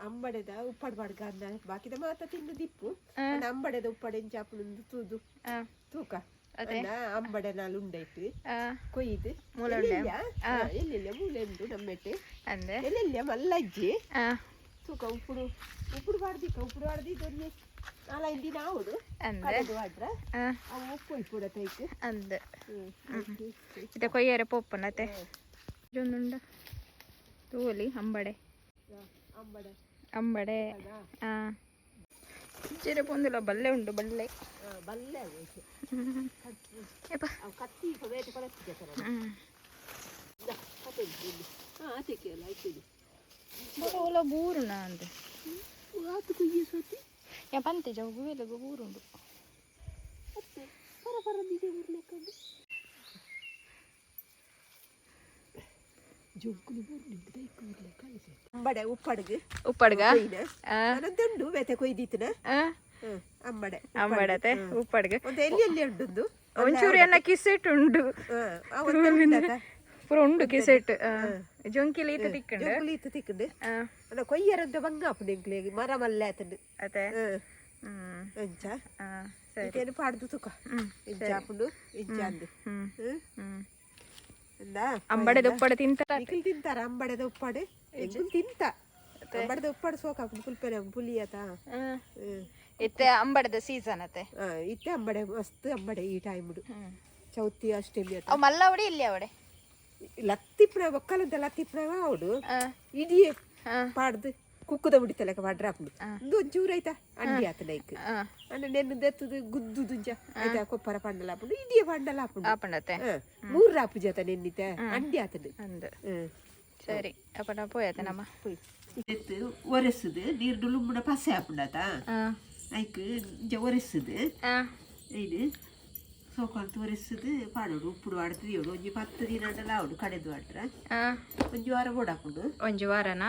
ಅಂಬಡೆದ ಉಪ್ಪಡ್ ಬಡ್ಗ ಅಂದ. ಬಾಕಿದ ಮಾತ ತಿಂದು ದಿಪ್ಪು. ಅಂಬಡದ ಉಪ್ಪಡೆನ್ ಚಾಪುನೊಂದು ತೂದು. ತೂಕ. ಅಂಬಡ ನಾಲ್ ಉಂಡೈತು. ಕೊಯ್ದು. ಎಲ್ಲಿಲ್ಲ ಮೂಲೆ ಉಂಟು ನಮ್ಮೆಟ್ಟೆ. ಅಂದೆ. ಎಲ್ಲೆಲ್ಲ ಮಲ್ಲಜ್ಜಿ. ತೂಕ ಉಪ್ಪುಡು. ಉಪ್ಪುಡು ಬಾರ್ದಿಕ್ಕ ಉಪ್ಪುಡು ಬಾರ್ದಿದ್ದೊಂದು ನಾಲ್ಕೈದು ದಿನ ಆవుಡು ಅಂದೆ. ಆಡ್ರ ಅವು ಉಪ್ಪು ಇಪ್ಪುಡ ತೈತು ಅಂದೆ. ಇತ್ತೆ ಕೊಯ್ಯರೆ ಪೊಪ್ಪನತೆ ಇದೊಂದುಂಡ. ತೂಲಿ ಅಂಬಡೆ. ಅಂಬಡೆ. ಅಂಬಡೆ ಅದಾ? ಆ ಚಿರೆ ಪೊಂದಿಲ್ಲ ಬಲ್ಲೆ ಉಂಡು ಬಲ್ಲೆ ಆ, ಬಲ್ಲೆ ಆಗೋಯ್ತು ಏಪ ಅವು ಕತ್ತಿ ಬೇಟೆ ಕೊಡತ್ತಿದ್ದೆ ಸರ ಹ್ಮ್ ಕತೆ ಇಲ್ಲಿ ಹಾಂ ಆಚೆಗೆ ಅಲ್ಲ ಆಯ್ತು ಒಲ ಬೂರುನ ಅಂದೆ ಆತು ಕುಯ್ಯಿ ಸತಿ ಯಾ ಪಂತೆ ಜೋಗು ವೇಲೆಗು ಬೂರುಂಡು ಮತ್ತೆ ಪರ ಪರ ಬೀಜ ಉರ್ಲೆಕ್ಕಂದು ಬೇತೆ ಕೊಯ್ದಿತ್ತನ ಆ, ಹ್ಮ್ ಅಂಬಡೆ ಅಂಬಡತೆ ಉಪ್ಪಡ್ಗ ಒಂದು ಎಲ್ಲಿ ಎಲ್ಲಿ ಉಂಟು ಒಂಚೂರು ಎನ್ನ ಕಿಸೆಟ್ ಉಂಡು ಪೂರ ಉಂಡು ಕಿಸೆಟ್ ಜೊಂಕಿಲಿ ಈತ ತಿಕ್ಕಂಡು ಜೊಗ್ಗುಲು ಇತ್ತು ತಿಕ್ಕಂಡು ಅಲ್ಲ ಕೊಯ್ಯರಂತ ಬಂಗ ಅಪ್ಪನಿಂಗ್ಲೆ ಮರ ಮಲ್ಲ ಆತಂಡು ಅತೆ ಆ, ಸರಿ ಪಾಡ್ದು ತುಕ ಹ್ಮ್ ಇಂಚ ಎಂಚ ಅಂದು ಹ್ಮ್ ಹ್ಮ್ ಅಂಬಡೆದ ಉಪ್ಪಡೆ ತಿಂತಾರ ನಿಖಿಲ್ ತಿಂತಾರ ಅಂಬಡೆದ ಉಪ್ಪಡೆ. ತಿಂತ. ಅಂಬಡೆದ ಉಪ್ಪಡೆ ಸೋಕ ಪುಲ್ಪೆನೆ ಪುಲಿ ಅತ. ಹ್ಮ್ ಹ್ಮ್. ಇತ್ತೆ ಅಂಬಡೆದ ಸೀಸನ್ ಅತ್ತೆ. ಇತ್ತೆ ಅಂಬಡೆ ಮಸ್ತ್ ಅಂಬಡೆ ಈ ಹ್ಮ್. ಚೌತಿ ಅಷ್ಟೇ ಅವ್ ಮಲ್ಲ ಅವಡೆ? ಇಲ್ಲಿ ಅವಡೆ ಲತ್ತಿಪ್ನ ಒಕ್ಕಲಂತ ಲತ್ತಿಪ್ನ ಅವಡು ಇಡೀ ಪಾಡ್ದು. ಕುಕ್ಕುದ ಬಿಡಿತಲಕ ಪಾಡ್ರ ಹಾಕೊಂಡು ಒಂದು ಒಂಚೂರು ಆಯ್ತಾ? ಅಂಡಿ ಆತ ಲೈಕ್ ಅಂದ್ರೆ ನೆನ್ನು ದೆತ್ತದು ಗುದ್ದು ದುಂಜ ಆಯ್ತಾ ಕೊಪ್ಪರ ಪಂಡಲ ಹಾಕೊಂಡು ಇಡೀ ಪಂಡಲ ಹಾಕೊಂಡು ಆಪಂಡತೆ ಮೂರು ರಾಪು ಜಾತ ನೆನ್ನಿತ. ಅಂಡಿ ಆತ ಸರಿ ಅಪ್ಪ ಸರಿ ಅಪ್ಪನ ಪೋಯತೆ ನಮ್ಮ ಎತ್ತು ಒರೆಸುದು ನೀರು ಡುಲುಂಬುಡ ಪಸೆ ಹಾಕೊಂಡಾತ ಐಕ್ ಇಂಜ ಒರೆಸುದು. ಆ, ಐದು ಸೋಕಾಲ್ತು ಒರೆಸುದು ಪಾಡೋಡು ಉಪ್ಪುಡು ಆಡ್ತದೆ ಇವಳು ಒಂಜಿ ಪತ್ತು ದಿನ ಅಂಡಲ ಆವಡು ಕಡೆದು ಆಡ್ರ ಒಂಜಿ ವಾರ ಬೋಡಾಕೊಂಡು ಒಂಜಿ ವಾರನ?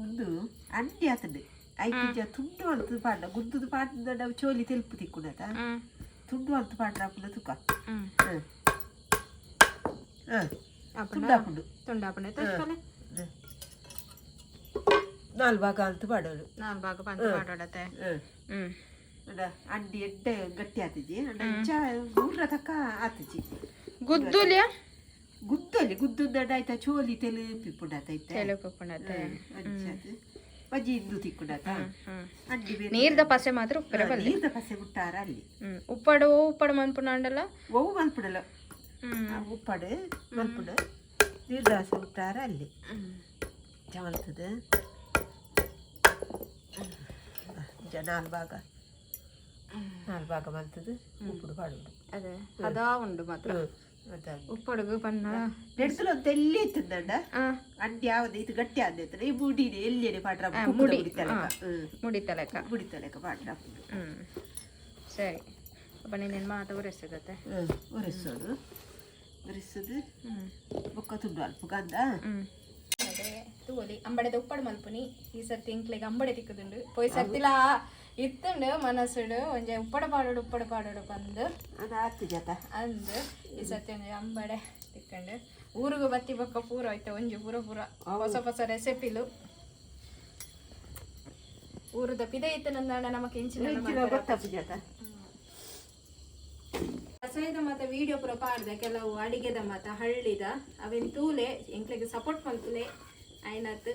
ಒಂದು ಅಂಡಿ ಆತಂಡು ಐಕಿಜ ತುಂಡು ಅಲ್ತು ಪಾಡ ಗುದ್ದುದು ಪಾಡ್ದ ಚೋಲಿ ತೆಲುಪು ತಿಕ್ಕುಂಡಾತ ಹ್ಮ್ ತುಂಡು ಅಂತ ಪಾಡ್ರ ಹಾಕೊಂಡು ತುಕ ತುಂಡಾಪುಂಡು ತೋರ್ಸ್ಕೊಲೆ ನಾಲ್ ಭಾಗ ಅಂತ ಪಾಡೋಡು ನಾಲ್ ಭಾಗ ಪಂಚ ಪಾಡೋಡತೆ ಅಡ ಎಡ್ಡೆ ಗಟ್ಟಿ ಆತಜಿ ಅಂಡ ಇಂಚ ಮೂರ್ರ ತಕ್ಕ ಆತಜಿ ಗುದ್ದುಲ್ಯ ಗುದ್ದಲ್ಲಿ ಗುದ್ದುದಡ ಆಯ್ತಾ ಚೋಲಿ ತೆಲು ಪಿಪ್ಪುಡಾತೈತೆ ತೆಲುಗು ಪುಣತೆ ಅಂಚದು ಬಜ್ಜಿ ಇಂದು ತಿಕ್ಕುಡಾತ ಹ್ಮ್ ಅಂಡಿ ಬೇರೆ ನೀರ್ದ ಪಸೆ ಮಾತ್ರ ಉಪ್ಪರ ಬಲ್ಲಿ ನೀರ್ದ ಪಸೆ ಮುಟ್ಟಾರ ಅಲ್ಲಿ ಹ್ಮ್ ಉಪ್ಪಡು ಉಪ್ಪಡು ಮನ್ಪುನಾಂಡಲ್ಲ ಒವು ಮಲ್ಪುಡಲ ಹ್ಮ್ ಉಪ್ಪಡು ಮಲ್ಪುಡ ನೀರ್ದ ಪಸೆ ಮುಟ್ಟಾರ ಅಲ್ಲಿ ಹ್ಮ್ ಚಮಲ್ತದ ಜ ನಾಲ್ ಭಾಗ ನಾಲ್ ಭಾಗ ಮಲ್ತದ ಉಪ್ಪುಡು ಪಾಡುಡು ಅದೇ ಅದಾ ಉಂಡು ಮಾತ್ರ ಅದಾಗ ಉಪ್ಪಡುಗು ಪನ್ನ ನೆಡ್ಸಲು ಒಂದು ಎಲ್ಲಿ ಇತ್ತಂದಂಡ ಆ, ಅಂಡಿ ಯಾವ್ದು ಇದು ಗಟ್ಟಿ ಆದ ಈ ಮುಡಿನೇ ಎಲ್ಲಿಯೇ ಪಾಟ್ರ ಮುಡಿ. ಮುಡಿ, ಮುಡಿತಲೆಕ. ಮುಡಿತಲೆಕ ಪಾಡ್ರ ಹ್ಮ್. ಸರಿ. ಅಪ್ಪ ನೀನೇನು ಮಾತು ಉರೆಸಗತ್ತೆ ಒರೆಸೋದು ಒರೆಸೋದು ಹ್ಮ್. ಬೊಕ್ಕ ತುಂಡು ಅಲ್ಪ ಗಂಧ ಹ್ಮ್. ಅದೇ ತೂಲಿ ಅಂಬಡೆದ ಉಪ್ಪಡು ಮಲ್ಪುನಿ. ಈ ಸರ್ತಿ ಇಂಕ್ಲೆಗ್ ಅಂಬಡೆ ತಿಕ್ಕದುಂಡು. ಪೋಯ್ ಸರ್ತಿಲ ಇತ್ತುಂಡು ಮನಸ್ಸುಡು ಒಂಜೆ ಉಪ್ಪಡ ಪಾಡೋಡು ಉಪ್ಪಡ ಪಾಡೋಡು ಬಂದು ಅದು ಜತ. ಅಂದು ಈ ಸತ್ಯ ಒಂಜೆ ಅಂಬಡೆ ತಿಕ್ಕಂಡು. ಊರಿಗೂ ಬತ್ತಿ ಬೊಕ್ಕ ಪೂರ ಆಯ್ತು ಒಂಜಿ ಪೂರ ಪೂರ. ಹೊಸ ಹೊಸ ರೆಸಿಪಿಲು. ಊರದ ಪಿದೆ ಇತ್ತು ನಂದಾಣ ನಮಗೆ ಇಂಚಿನ ಗೊತ್ತಪ್ಪ ಜತ. ಕಸಾಯದ ಮತ ವಿಡಿಯೋ ಪೂರ ಪಾಡ್ದೆ ಕೆಲವು ಅಡಿಗೆದ ಮತ ಹಳ್ಳಿದ. ಅವೇನು ತೂಲೆ ಎಂಕ್ಲಿಗೆ ಸಪೋರ್ಟ್ ಮಾಡ್ತೂಲೆ ಆಯ್ನತ್.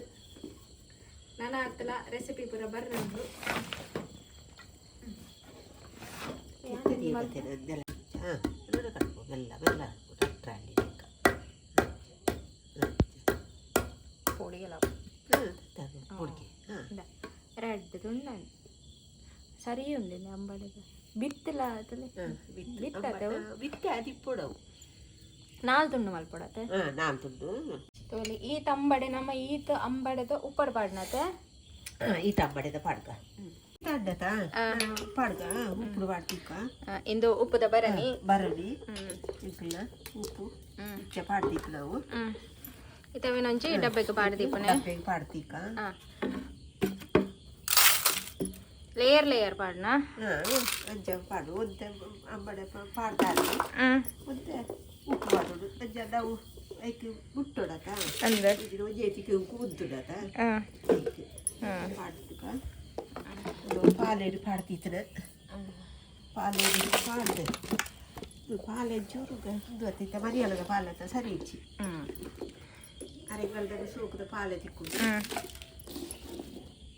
ನನ್ನ ಹತ್ತಲ ರೆಸಿಪಿ ಪೂರ ಬರ್ರಂದು ಅದೆಲ್ಲ ಹಾಂ ನೋಡ ಕಟ್ಕೊ ಮೆಲ್ಲ ಮೆಲ್ಲ ಟ್ರ್ಯಾಕ್ಟರ್ ಅಲ್ಲಿ ಪೊಡಿಗೆಲ್ಲ ಹುಡುಗಿ ಹಾಂ. ರೆಡ್ ತುಂಡ ಸರಿ ಉಂಡಿ ಅಂಬಡಿಗೆ ಬಿತ್ತಿಲ್ಲ ಅತಲೆ ಬಿತ್ತತೆ ಬಿತ್ತೆ ಅದಿಪ್ಪುಡವು ನಾಲ್ ತುಂಡು ಮಲ್ಪಡತೆ ಹಾಂ ನಾನು ತುಂಡು ತೋಲಿ ಈ ತಂಬಡೆ ನಮ್ಮ ಈತ ಅಂಬಡೆದ ಉಪ್ಪಡ ಪಾಡ್ನತೆ ಈ ತಂಬಡೆದ ಪಾಡ್ಕ. ತಂಡತ ಪಾಡ್ಕ ಉಪ್ಪು ಪಾಡ್ತಿಕ್ಕ ಆ, ಇಂದು ಉಪ್ಪದ ಬರಣಿ. ಬರಲಿ ಹ್ಮ್. ಇಕ್ಕಲ್ಲ ಉಪ್ಪು. ಹ್ಮ್. ಇಚ್ಚೆ ಪಾಡ್ತಿಕ್ ನಾವು. ಹ್ಮ್. ಇತವಿನೊಂಚಿ ಡಬ್ಬೆಗೆ ಪಾಡ್ದೀಪನೆ ಡಬ್ಬೆಗೆ ಪಾಡ್ತಿಕ್ಕ ಆ. ಲೇಯರ್ ಲೇಯರ್ ಪಾಡ್ನ? ಹಾಂ ಅಂಚ ಪಾಡು. ಒಂತೆ ಅಂಬಡೆ ಪಾಡ್ತಾರೆ ಹ್ಮ್. ಒಂತೆ ಉಪ್ಪು ಮಾಡೋದು. ಅಂಚ ನಾವು ಐಕ್ ಮುಟ್ಟೋಡತ ಅಂದ ಇದು ಜೇತಿಗೆ ಉದ್ದುಡತ ಹಾ ಐಕ್ ಹಾ ಪಾಡ್ತುಕ ಪಾಲೇಡು ಪಾಡ್ತೀತನ ಪಾಲೇಡು ಪಾಡ್ದೆ ಇದು ಪಾಲೆ ಚೂರುಗ ಇದು ಅತ್ತಿತ್ತ ಮರಿಯಲಗ ಪಾಲತ್ತ ಸರಿ ಇಚ್ಚಿ ಹ್ಮ್ ಅರೆಗಲ್ದಾಗ ಸೋಕದ ಪಾಲೆ ತಿಕ್ಕೊಂಡು ಹ್ಮ್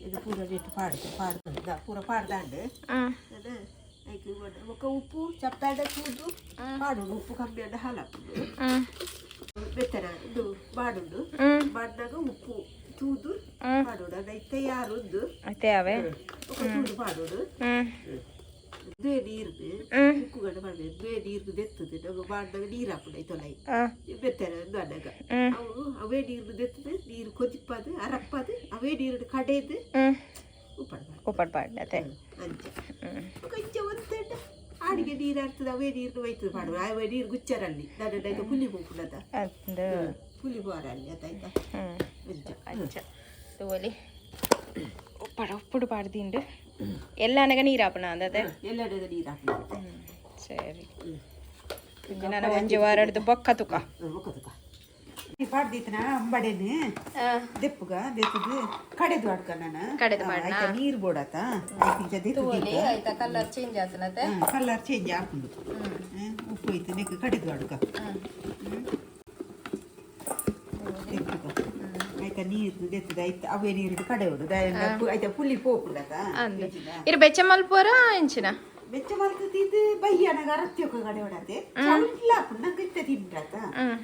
ಇದು ಪೂರ ಬಿಟ್ಟು ಪಾಡ್ದು ಪಾಡ್ದು ಪೂರ ಪಾಡ್ದಾಂಡು ಹ್ಮ್ ಅದ ಐಕ್ ఒక ఉప్పు చప్పాడ చూడు పాడు ఉప్పు కమ్మి అంటే హాలప్పుడు ಹ್ಮ್ ಬೆತ್ತರ ಇದು ಬಾಡುಂಡು ಹ್ಮ್ ಬಾಡ್ದಾಗ ಉಪ್ಪು ತೂದು ಹ್ಮ್. ಪಾಡೋಡು ಅದೈತೆ ಯಾರುದ್ದು? ಮತ್ತೆ ಯಾವೆ? ఒక ತೂದು ಪಾಡೋಡು ಹ್ಮ್. ದೇ ನೀರ್ದು. ಹ್ಮ್. ಉಪ್ಪು ಗಡ್ಡ ಮಾಡಬೇಕು. ದೇ ನೀರ್ದು ದೆತ್ತದು ನಾವು ಬಾಡ್ದಾಗ ನೀರು ಹಾಕೊಂಡು ತೊಲೈ. ಹಾ ಬೆತ್ತರ ದೊಡ್ಡಗ ಹ್ಮ್. ಅವು ಅವೇ ನೀರ್ದು ದೆತ್ತದು ನೀರು ಕೊದಿಪ್ಪದು ಅರಪ್ಪದು ಅವೇ ನೀರು ಕಡೆದು ಹ್ಮ್. ಉಪ್ಪಡ್ಬಾರ್ದು ಉಪ್ಪಟ್ ಪಾಡ್ಲತೆ ಅಂಚ ಹ್ಮ್. ಕೊಂಚ ಒಂದೆಡ್ಡ ಅಡಿಗೆ ನೀರು ಆಗ್ತದೆ ಅವೇ ನೀರು ಒಯ್ತದೆ ಮಾಡುವ ಅವೇ ನೀರು ಗುಚ್ಚರಲ್ಲಿ. ನನ್ನ ಪುಲಿ ಹೋಗ್ಬಿಡದ ಅಂದು. ಪುಲಿ ಬೋರ ಅಲ್ಲಿ ಅದಾಯ್ತಾ? ಹ್ಮ್. ಅಂಚ. ತೋಲೆ ಉಪ್ಪಡ ಉಪ್ಪಡು ಪಾಡ್ದಿಂಡು ಎಲ್ಲ ನನಗೆ ನೀರು ಹಾಪಣ ಅಂದದೆ ಎಲ್ಲದ ನೀರು ಹಾಪಣ ಸರಿ ನಾನು ಒಂಜಿ ವಾರಡ್ದು ಬೊಕ್ಕ ತುಕ ಬೊಕ್ಕ ತುಕ ಪಾಡ್ದಿತ್ತನ ಅಂಬಡೆನೆ ದೆಪ್ಪುಗ ದೆಪ್ಪುದು ಕಡೆದು ಆಡ್ಕ ನಾನು ಕಡೆದು ಮಾಡ್ನ ನೀರು ಬೋಡಾತ ತೋಲೆ ಆಯ್ತಾ ಕಲರ್ ಚೇಂಜ್ ಆತನತೆ ಕಲರ್ ಚೇಂಜ್ ಹಾಕೊಂಡು ಉಪ್ಪು ಐತೆ ನೆಕ್ ಕಡೆದು ಆಡ್ಕ ಇರು ಬೆಚ್ಚ ಮಲ್ಪೋರ ಎಂಚಿನ ಬೆಚ್ಚ ಮಾಡ್ತದೆ ಇದು ಬಯ್ಯನಗ ಅರತ್ಯೋಕ ಕಡೆ ಹೊಡತೆ ಚೌಲ್ಲ ನಂಗೆ ಇತ್ತ ತಿಂಡ್ರತ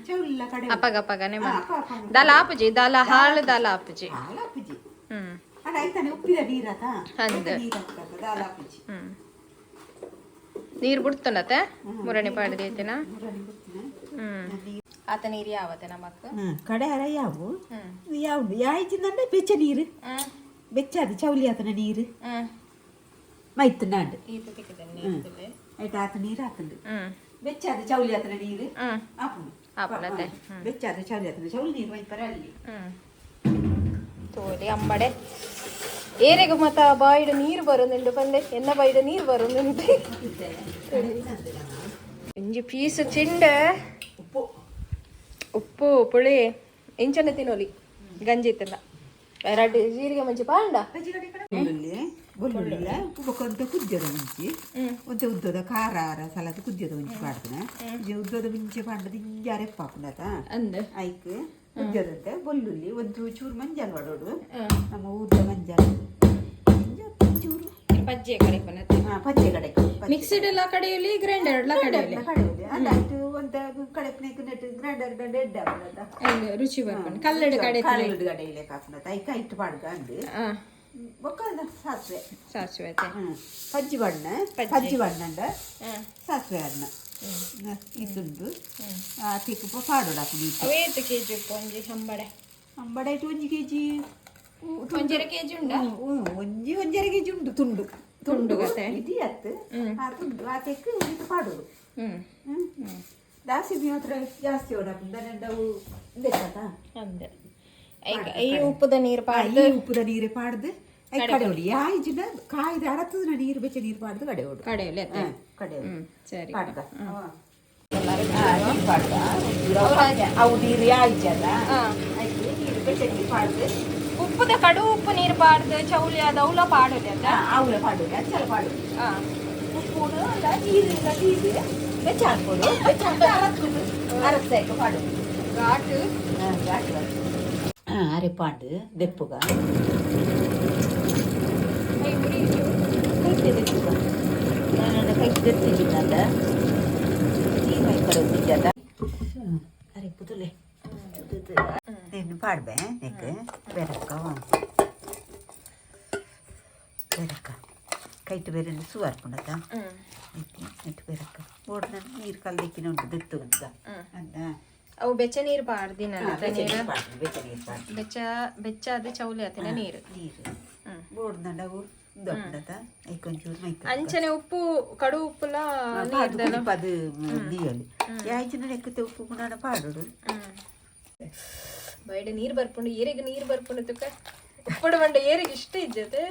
ಚೌಲ್ಲ ಕಡೆ ಅಪ್ಪಗ ಅಪ್ಪಗನೆ ಹಾ, ಅಪ್ಪ ಅಪ್ಪ ದಾಲ ಆಪುಜಿ ದಾಲ ಹಾಳು ದಾಲ ಆಪುಜಿ ಹಾಲ ಅಪ್ಪಜಿ ಹ್ಮ್ ಅಡ ಆಯ್ತಾನೆ ಉಪ್ಪಿದ ನೀರತ ಅಂದ್. ನೀರು ಹಾಕ್ತದ ದಾಲ ಅಪ್ಪಜಿ ಹ್ಮ್ ನೀರು ಬಿಡ್ತನತೆ ಮುರಣಿ ಪಾಡ್ದೈತಿನ ಮುರಳಿ ಗೊತ್ತಿನ ಹ್ಮ್ ಆತ ನೀರು ಯಾವತ್ತೆ ಕಡೆ ಕಡೆಹರ ಯಾವು? ಯಾವ್ದು ಯಾಯ್ತಿಂದಂದ್ರೆ ಬೆಚ್ಚ ನೀರು? ಬೆಚ್ಚಾದ ಚೌಲಿ ಆತನ ನೀರು? ಮೈತ್ತು ನಾಡು. ಆಯ್ತು ಆತ ನೀರು ಆತಂಡು ಬೆಚ್ಚಾದ ಚೌಲಿ ಆತನ ನೀರು? ಆಪುಂಡು ಬೆಚ್ಚಾದ ಚೌಲಿ ಆತನ ಚೌಲಿ ನೀರು ಮೈಪರ ಅಲ್ಲಿ. ತೋಲಿ ಅಂಬಡೆ. ಏರೆಗೆ ಮತ್ತ ಬಾಯಿಡು ನೀರು ಬರೋದುಂಟು ಬಂದೆ ಎನ್ನ ಬಾಯಿಡು ನೀರು ಬರೋದುಂಟು ಒಂಜಿ ಪೀಸ್ ಚಿಂಡೆ. ಉಪ್ಪು ಪುಳಿ ಇಂಚನೆ ತಿನ್ನೋಲಿ. ಗಂಜಿ ತಿನ್ನ. ಎರಡು ಜೀರಿಗೆ ಮುಂಚೆ ಪಾಂಡ ಬೆಳ್ಳುಳ್ಳಿ ಬೆಳ್ಳುಳ್ಳಿ ಉಪ್ಪು ಕೊಂತ ಕುದ್ಯದ ಮುಂಚಿ. ಹ್ಮ್. ಉದ್ದದ ಖಾರ ಆರ ಸಲದ ಕುದ್ಯದ ಮುಂಚೆ ಪಾಡ್ತಾನೆ. ಉದ್ದದ ಮುಂಚೆ ಪಾಂಡದ ಇಂಜಾರೆ ಅಂದ್. ಐಕ್ ಕುದ್ಯದಂತೆ ಬೊಲ್ಲುಲ್ಲಿ ಒಂದು ಚೂರು ಮಂಜಾಲ್ ಹ್ಮ್. ನಮ್ಮ ಊರ್ದ ಮಂಜಾಲ್ ಪಜ್ಜೆ ಕಡೆ ಪನತ್ತೆ ಹಾ, ಪಚ್ಚೆ ಕಡೆ ಮಿಕ್ಸಿಡ್ ಎಲ್ಲ ಕಡೆಯಲ್ಲಿ ಗ್ರೈಂಡರ್ ಎಲ್ಲ ಕಡೆಯಲ್ಲಿ. ಕಡೆ ಅದಾಯ್ತು ಒಂದ ನೆಟ್ಟು ಗ್ರೈಂಡರ್ ಆಗ್ಬಿಡತ್ತ. ರುಚಿ ಬರ್ಕೊಂಡು ಕಲ್ಲಡ ಕಡೆ ಕಾಲಿಡ್ ಕಡೆಯಲ್ಲಿ ಐಕ ಇಟ್ಟು ಪಾಡ್ಕಂಡು ಹಾ. ಬೊಕ್ಕ ಸಾಸಿವೆ. ಸಾಸಿವೆ ಹ್ಮ್. ಪಜ್ಜಿ ಬಣ್ಣ ಪಜ್ಜಿ. ಬಣ್ಣಂಡ ಸಾಸಿವೆ ಅನ್ನ. ಇದ್ದುಂಡು ಆ ತಿಕ್ಕು ಪಾಡೋಡ ಪುಡಿ ಅವೇತು ಕೆ ಜಿ ಒಂಜಿ ಹಂಬಡೆ ಅಂಬಡೆ ಒಂಜಿ ಕೆ ಜಿ ಒಂಜರ ಕೆ ಜಿ ಉಂಡ ಒಂಜಿ ಒಂಜರ ಕೆ ಜಿ ಉಂಡು ತುಂಡು ತುಂಡು ಗತೆ? ಇದು ಅತ್ತು ಹ್ಮ್. ಆ ತುಂಡು ಆ ತೆಕ್ಕು ಇದು ಪಾಡೋದು ಹ್ಮ್ ಹ್ಮ್ ಜಾಸ್ತಿ ಮೀ ಹತ್ರ ಜಾಸ್ತಿ ಓಡಾಪುಂಡ ನಾವು ಬೇಕಾತ ಅಂದೆ ಐಕ- ಈ ಉಪ್ಪದ ನೀರು ಪಾಡ್ದು ಈ ಉಪ್ಪುದ ನೀರು ಪಾಡ್ದು ಐ ಕಡೆ ಹೊಡಿ ಯಾಯ್ಜಿನ ಕಾಯ್ದ ಅರತದ ನೀರು ಬೆಚ್ಚ ನೀರು ಪಾಡ್ದು ಕಡೆ ಹೊಡು ಕಡೆಯಲ್ಲಿ ಅತ್ತೆ ಹ್ಮ್, ಕಡೆ ಹೊಡು. ಹ್ಮ್ ಸರಿ ಪಾಡ್ದ ಎಲ್ಲರೂ ಪಾಡ್ದ ಅವು ನೀರು ಯಾಯ್ಜಲ್ಲ ಹಾ. ಆಯ್ತು ನೀರು ಬೆಚ್ಚ ನೀರು ಪಾಡ್ದು ಉಪ್ಪದ ಕಡು ಉಪ್ಪು ನೀರು ಪಾಡ್ದು ಚೌಲಿ ಅದು ಅವಲ ಪಾಡೋದು ಅದ ಅವಳ ಪಾಡೋದು ಅಂಚಲ ಪಾಡೋದು. ಹಾ. ಉಪ್ಪು ಅಲ್ಲ ನೀರು ಇಲ್ಲ ನೀರು ಬೆಚ್ಚ ಹಾಕ್ಬೋದು ಬೆಚ್ಚ ಹಾಕಿ ಅರತ್ತದು ಅರತ್ತಾಯ್ತು ಪಾಡೋದು ಘಾಟು. ಅರೆಪಾಂಡು ದೆಪ್ಪುಗ. ಕೈ ಮುರಿ ಕೈತೆ ದೆಪ್ಪುಗ. ನಾನು ಕೈ ದೆತ್ತಿದ್ದ ನೀನು ಮೈ ಕರೋದಿದ್ದ ಅರೆ ಪುತಲೆ ನೀನು ಪಾಡ್ಬೆ ನೆಕ್ ಬೆರಕ ಬೆರಕ ಕೈಟ್ ಬೇರೆ ಸುವಾರ್ಕೊಂಡದ ಹ್ಮ್. ನೆಟ್ ಬೆರಕ ಓಡ್ ನಾನು ನೀರು ಕಲ್ದಿಕ್ಕಿನ ಉಂಟು ದಿತ್ತು ಅಂತ. ಅವು ಬೆಚ್ಚ ನೀರು ಬಾರ್ದಿ ಬೆಚ್ಚ ಬೆಚ್ಚ ಅದು ಚೌಲಿ ಆತಿನ ನೀರು? ನೀರು. ಬೋಡ್ದಂಡ ಅವು ದೊಡ್ಡದ ಐಕೊಂಚೂರು ಮೈ ಅಂಚನೆ ಉಪ್ಪು ಕಡು ಉಪ್ಪುಲ ಅದು ದಿಯಲಿ ಯಾಯ್ಚಿನ ಲೆಕ್ಕತೆ ಉಪ್ಪು ಗುಣ ಪಾಡುಡು ಬೈಡೆ ನೀರು ಬರ್ಕೊಂಡು ಏರಿಗೆ ನೀರು ಬರ್ಕೊಂಡು ತುಕ. ಉಪ್ಪಡ ಬಂಡ ಏರಿಗೆ ಇಷ್ಟ ಇದ್ದತೆ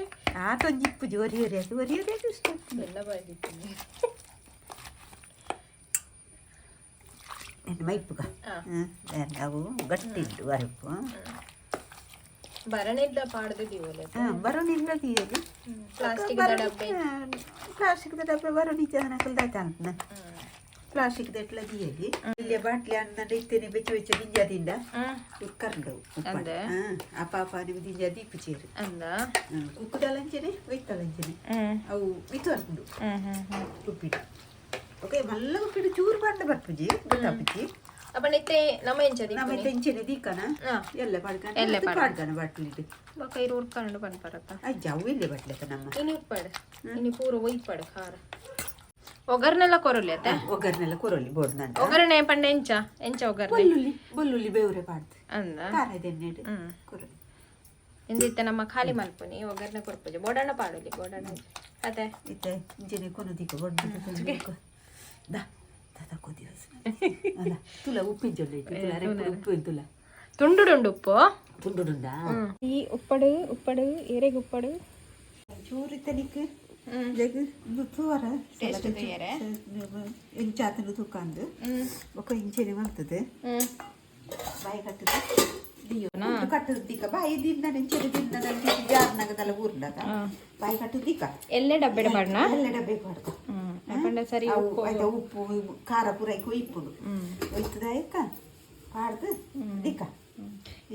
ಆತೊಂದು ಇಪ್ಪು ಜೋರಿ ಏರಿ ಅದು ಒರಿ ಏರಿ ಇಷ್ಟ ಎಲ್ಲ ಬಾಯ್ದಿತ್ತು ಮೈಪುಗ. ಅವು ಗಟ್ಟಿದ್ದು ಅರಪು. ಬರಣಿಲ್ಲ ಪಾಡ್ದು ದೀವಲ್ಲ ಬರಣಿಲ್ಲ ದೀವಲಿ. ಪ್ಲಾಸ್ಟಿಕ್ ಡಬ್ಬೆ. ಪ್ಲಾಸ್ಟಿಕ್ ಡಬ್ಬೆ ಬರಣಿ ಜನಕಲ್ದಾಯ್ತಾನ ಪ್ಲಾಸ್ಟಿಕ್ದ ಎಟ್ಲದಿಯಲ್ಲಿ ಇಲ್ಲಿ ಬಾಟ್ಲಿ ಅನ್ನ ಇತ್ತೇನೆ ಬೆಚ್ಚ ಬೆಚ್ಚ ದಿಂಜದಿಂದ ಕರಂಡು ಅಂದ್ರೆ ಅಪ್ಪ ಅಪ್ಪ ನೀವು ದಿಂಜ ದೀಪ ಚೇರು. ಉಕ್ಕುದಲಂಚನೆ ವೈತ್ತಲಂಚನೆ ಅವು ಬಿತ್ತರ್ಕೊಂಡು ಉಪ್ಪಿಟ್ಟು. ಓಕೆ ಮಲ್ಲ ಉಪ್ಪಿಟ್ಟು ಚೂರು ಬಾಟ್ಲ ಬರ್ಪುಜಿ ಗೊತ್ತಾಪುಜಿ. ಅಪ್ಪನಿತ್ತೆ ನಮ್ಮ ಎಂಚದಿ ನಮ್ಮ ಎಂಚನೆ ದೀಕನ? ಎಲ್ಲ ಪಡ್ಕಂಡು ಎಲ್ಲ ಪಡ್ಕಂಡು. ಬಟ್ಲಿಟ್ಟು ಬಕ ಇರು ಉಡ್ಕಂಡು ಬಂದು ಬರತ್ತ ಅಜ್ಜ ಅವು ಇಲ್ಲೇ ಬಟ್ಲತ್ತ ಪೂರ ಒಯ್ಪಾಡು ಖಾರ. ಒಗರ್ನೆಲ್ಲ ಕೊರಲಿ ಅತ್ತೆ? ಒಗ್ಗರ್ನೆಲ್ಲ ಕೊರೊಲಿ ಬೋಡ್ನಂತ ಒಗ್ಗರಣೆ ಪಂಡ ಎಂಚ ಎಂಚ ಒಗರ್ನೆ ಬೆಳ್ಳುಳ್ಳಿ ಬೆಳ್ಳುಳ್ಳಿ ಬೇವ್ರೆ ಪಾಡ್ದು ಅಂದ? ಎಣ್ಣೆ ಹ್ಮ್. ಕೊರೊಲಿ. ಇಂದಿತ್ತೆ ನಮ್ಮ ಖಾಲಿ ಮಲ್ಪುನಿ ಒಗರ್ನೆ ಕೊರ್ಪುಜೆ ಬೋಡಣ್ಣ ಪಾಡಲಿ ಬೋಡಣ್ಣ. ಅತ್ತೆ? ಇತ್ತೆ ಇಂಚನೆ ಕೊನದಿಕ್ಕ ಬಡ್ದು ದಾ ದಾದ ಕೊದಿವಸ ಅಲ್ಲ ತುಲ ಉಪ್ಪಿನ ಜೊಲ್ಲೆ ತುಲ ಉಪ್ಪು ತುಲ. ತುಂಡುಡುಂಡು ಉಪ್ಪು? ತುಂಡುಡುಂಡ ಈ ಉಪ್ಪಡು ಉಪ್ಪಡು ಏರೆಗೆ ಉಪ್ಪಡು. ಚೂರಿ लेकिन ದುಪ್ಪವರ ಇಂಚಾತನ ದುಕಾಂದು ಒಕ್ಕ ಇಂಚೇನೆ ಬರ್ತದೆ. ಬಾಯಿ ಕಟ್ಟದು. ದಿಯೋನಾ ಕಟ್ಟದು ದಿಕ್ಕ ಬಾಯಿ ದಿನ ಇಂಚೇನೆ ದಿನ ಜಾರ್ ನಗದಲ್ಲ ಊರ್ಲದ. ಬಾಯಿ ಕಟ್ಟದು ದಿಕ್ಕ ಎಲ್ಲೇ ಡಬ್ಬೆ ಮಾಡ್ನ? ಎಲ್ಲೇ ಡಬ್ಬೆ ಮಾಡ್ಕ ಯಾಕಂದ್ರೆ ಸರಿ ಉಪ್ಪು ಉಪ್ಪು ಖಾರ ಪೂರೈಕೆ ಇಪ್ಪುಡು ಒಯ್ತದ ಆಯ್ಕ ಪಾಡ್ದು ದಿಕ್ಕ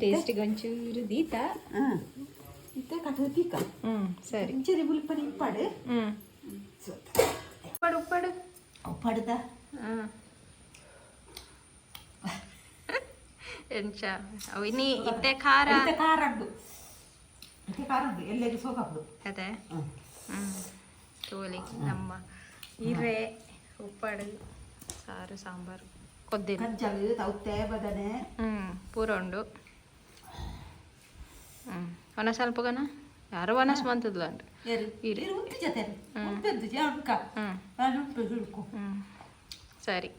ಟೇಸ್ಟಿಗೆ ಒಂಚೂರು ದೀತ. ಹಾಂ. ಇತ್ತೆ ಹ್ಮ್ ಸರಿ. ಇಂಚರಿ ಹ್ಮ್. ಹ್ಮ್. ಎಂಚ ಇನ್ನಿ ಇತ್ತೆ ಖಾರ. ಖಾರ ಹ್ಮ್. ನಮ್ಮ ಇರೆ ಉಪ್ಪಡು ಸಾರು ಸಾಂಬಾರು ಕೊದ್ದೆ ಬದನೆ. ಹ್ಮ್ ಪೂರ ಉಂಡು ಹ್ಮ್. ಒನ ಸ್ವಲ್ಪ ಗನ ಯಾರು? ಒನಸ್ ಬಂತದ್ಲ ಹ್ಮ್. ಸರಿ.